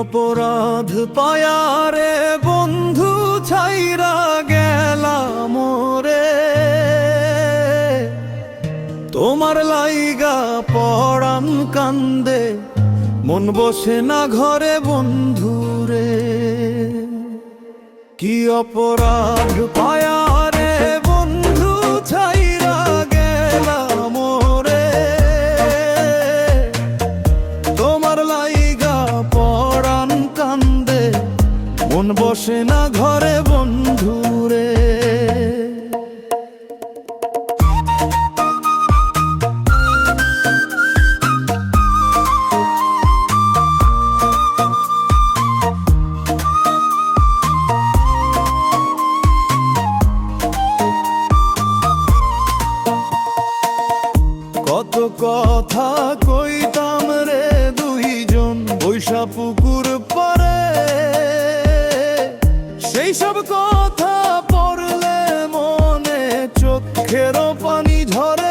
অপরাধ পায়ারে বন্ধু ছাইরা গেলাম রে। তোমার লাইগা পড়ান কান্দে, মন বসে না ঘরে বন্ধুরে কি অপরাধ পায়ারে মন বসে না ঘরে বন্ধুরে। কথা পড়লে মনে চোখের পানি ঝরে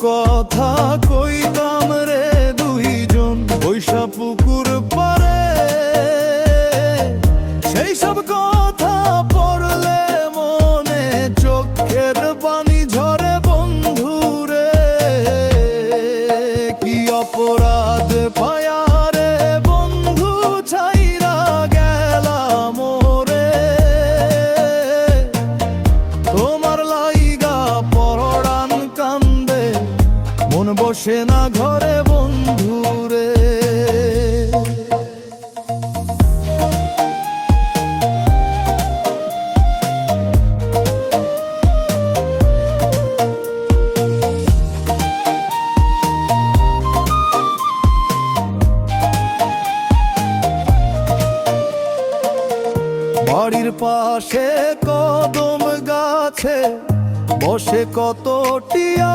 কথা কইতাম রে দুইজন, বৈশা পুকুর পরে সেই সব কথা পড়লে বসে না ঘরে বন্ধুরে বাড়ির পাশে কদম গাছে বসে কত টিয়া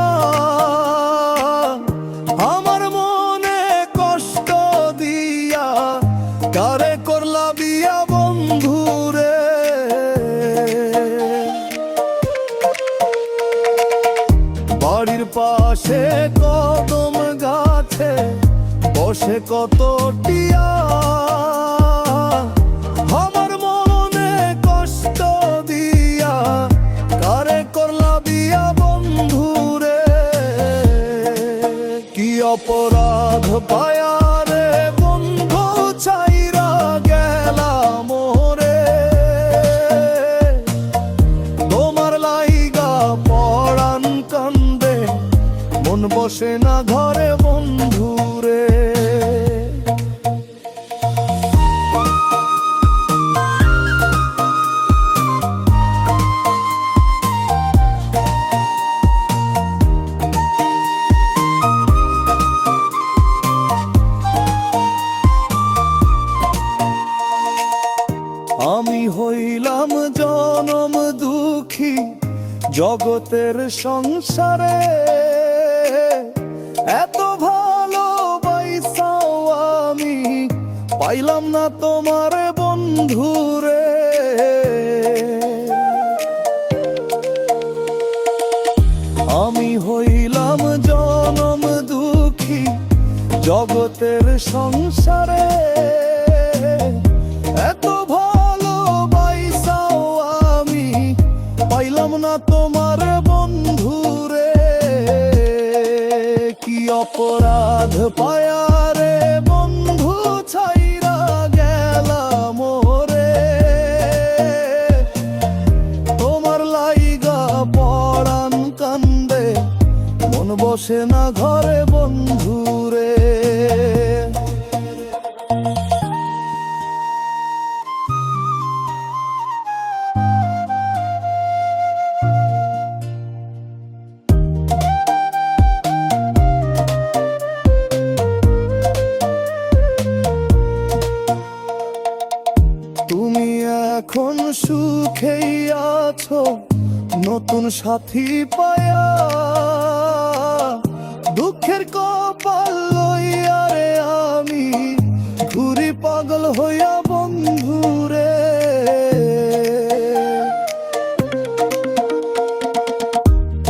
পাশে কদম গাছে বসে কত টিয়া। দুঃখী জগতের সংসারে। এত ভালো বাইসাও আমি পাইলাম না তোমার বন্ধুরে। আমি হইলাম জনম দুঃখী জগতের সংসারে। পাইলাম না তোমার বন্ধুরে, কি অপরাধ পায়ারে বন্ধু ছাইরা গেলাম রে তোমার লাইগা পড়ান কান্দে, মন বসে না ঘরে বন্ধুরে। তুমি এখন সুখেই আছো, নতুন সাথী পায়া। দুঃখের কপাল লইয়ারে আমি, ঘুরি পাগল হইয়া বন্ধু রে।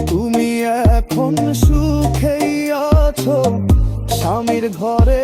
তুমি এখন সুখেই আছো, স্বামীর ঘরে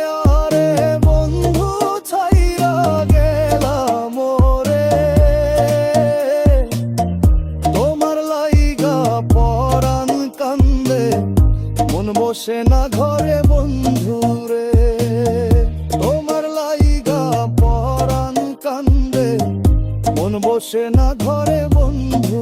আসে না ঘরে বন্ধুরে তোমার লাইগা পরাণ কান্দে মন বসে না ঘরে বন্ধু